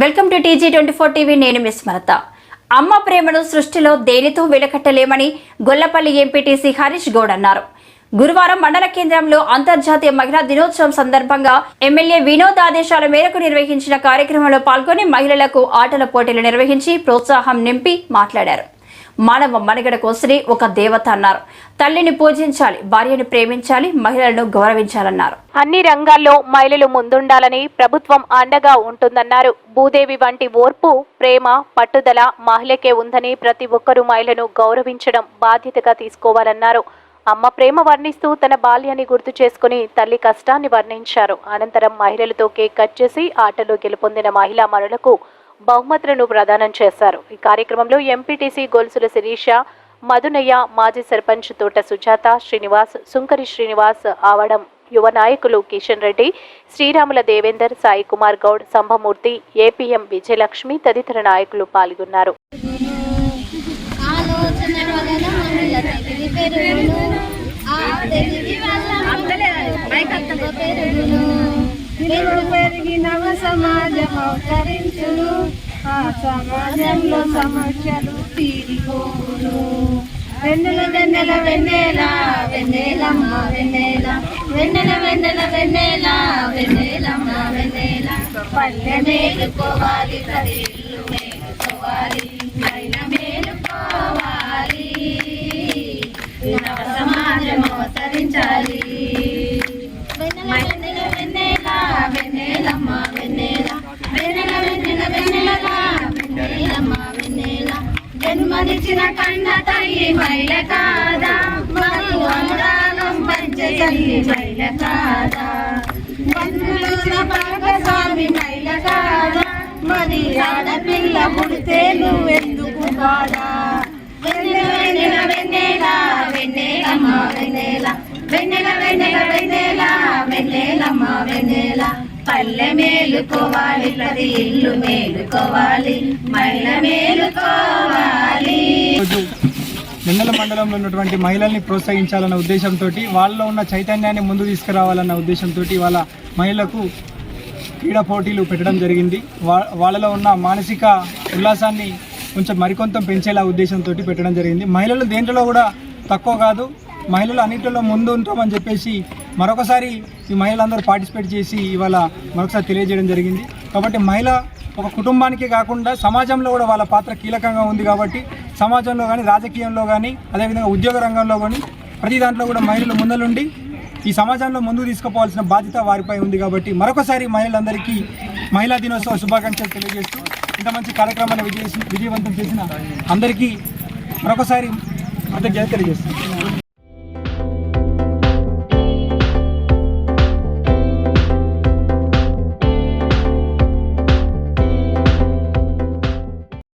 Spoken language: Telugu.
Welcome to TG twenty four TV నేను మిస్ మరత. అమ్మ ప్రేమను సృష్టిలో దేనితో వెలకట్టలేమని గొల్లపల్లి ఎంపీటీసీ హరీష్ గౌడ్ అన్నారు. గురువారం మండల కేంద్రంలో అంతర్జాతీయ మహిళా దినోత్సవం సందర్భంగా ఎమ్మెల్యే వినోద్ ఆదేశాల మేరకు నిర్వహించిన కార్యక్రమంలో పాల్గొని మహిళలకు ఆటల పోటీలు నిర్వహించి ప్రోత్సాహం నింపి మాట్లాడారు. మానవ మనుగడ కోసరి ఒక దేవత అన్నారు. తల్లిని పూజించాలి భార్యను ప్రేమించాలి మహిళలను గౌరవించాలన్నారు. అన్ని రంగాల్లో మహిళలు ముందుండాలని ప్రభుత్వం అండగా ఉంటుందన్నారు. భూదేవి వంటి ఓర్పు ప్రేమ పట్టుదల మహిళకే ఉందని ప్రతి ఒక్కరూ మహిళను గౌరవించడం బాధ్యతగా తీసుకోవాలన్నారు. అమ్మ ప్రేమ వర్ణిస్తూ తన బాల్యాన్ని గుర్తు చేసుకుని తల్లి కష్టాన్ని వర్ణించారు. అనంతరం మహిళలతో కేక్ కట్ చేసి ఆటలో గెలుపొందిన మహిళా మనులకు బహుమతులను ప్రదానం చేశారు. ఈ కార్యక్రమంలో ఎంపీటీసీ గొలుసుల శిరీష మధునయ్య మాజీ సర్పంచ్ తోట సుజాత శ్రీనివాస్ సుంకరి శ్రీనివాస్ ఆవడం యువ నాయకులు కిషన్ రెడ్డి శ్రీరాముల దేవేందర్ సాయి కుమార్ గౌడ్ సంభమూర్తి ఏపీఎం విజయలక్ష్మి తదితర నాయకులు పాల్గొన్నారు. అవతరించును. ఆ సమాజంలో సమస్యలు తీరిపోను వెన్నెల వెన్నెల వెన్నెల వెన్నెలమ్మ వెన్నెల. వెన్నెల వెన్నెల వెన్నెల వెన్నెలమ్మ వెన్నెల. పల్లె మేలుకోవాలి ప్రతి ఇల్లు మేలుకోవాలి. జన్మనిచ్చిన కన్న తల్లి మైల కాదా? మను అనురాగం పంచే తల్లి మైల కాదా? బంధువుల భాగస్వామి మైల కాదా? మరి ఆడపిల్ల పుడితే నువ్వెందుకు కాదా? వెన్నెల వెన్నెల వెన్నెల వెన్నెలమ్మ వెన్నెల. వెన్నెల వెన్నెల వెన్నెల వెన్నెలమ్మ వెన్నెల. పల్లె మేలుకోవాలి ప్రతి ఇల్లు మేలుకోవాలి మహిళ మేలుకోవాలి. నిన్నల మండలంలో ఉన్నటువంటి మహిళల్ని ప్రోత్సహించాలన్న ఉద్దేశంతో వాళ్ళలో ఉన్న చైతన్యాన్ని ముందు తీసుకురావాలన్న ఉద్దేశంతో వాళ్ళ మహిళలకు క్రీడా పోటీలు పెట్టడం జరిగింది. వా వాళ్ళలో ఉన్న మానసిక ఉల్లాసాన్ని కొంచెం మరికొంత పెంచేలా ఉద్దేశంతో పెట్టడం జరిగింది. మహిళలు దేంట్లో కూడా తక్కువ కాదు మహిళలు అన్నింటిలో ముందు ఉంటామని చెప్పేసి మరొకసారి ఈ మహిళలందరూ పార్టిసిపేట్ చేసి ఇవాళ మరొకసారి తెలియజేయడం జరిగింది. కాబట్టి మహిళ ఒక కుటుంబానికి కాకుండా సమాజంలో కూడా వాళ్ళ పాత్ర కీలకంగా ఉంది కాబట్టి సమాజంలో కానీ రాజకీయంలో కానీ అదేవిధంగా ఉద్యోగ రంగంలో కానీ ప్రతి దాంట్లో కూడా మహిళలు ముందలుండి ఈ సమాజంలో ముందుకు తీసుకుపోవాల్సిన బాధ్యత వారిపై ఉంది కాబట్టి మరొకసారి మహిళలందరికీ మహిళా దినోత్సవ శుభాకాంక్షలు తెలియజేస్తూ ఇంత మంచి కార్యక్రమాన్ని విజయ విజయవంతం చేసిన అందరికీ మరొకసారి కృతజ్ఞత తెలియజేస్తున్నాను.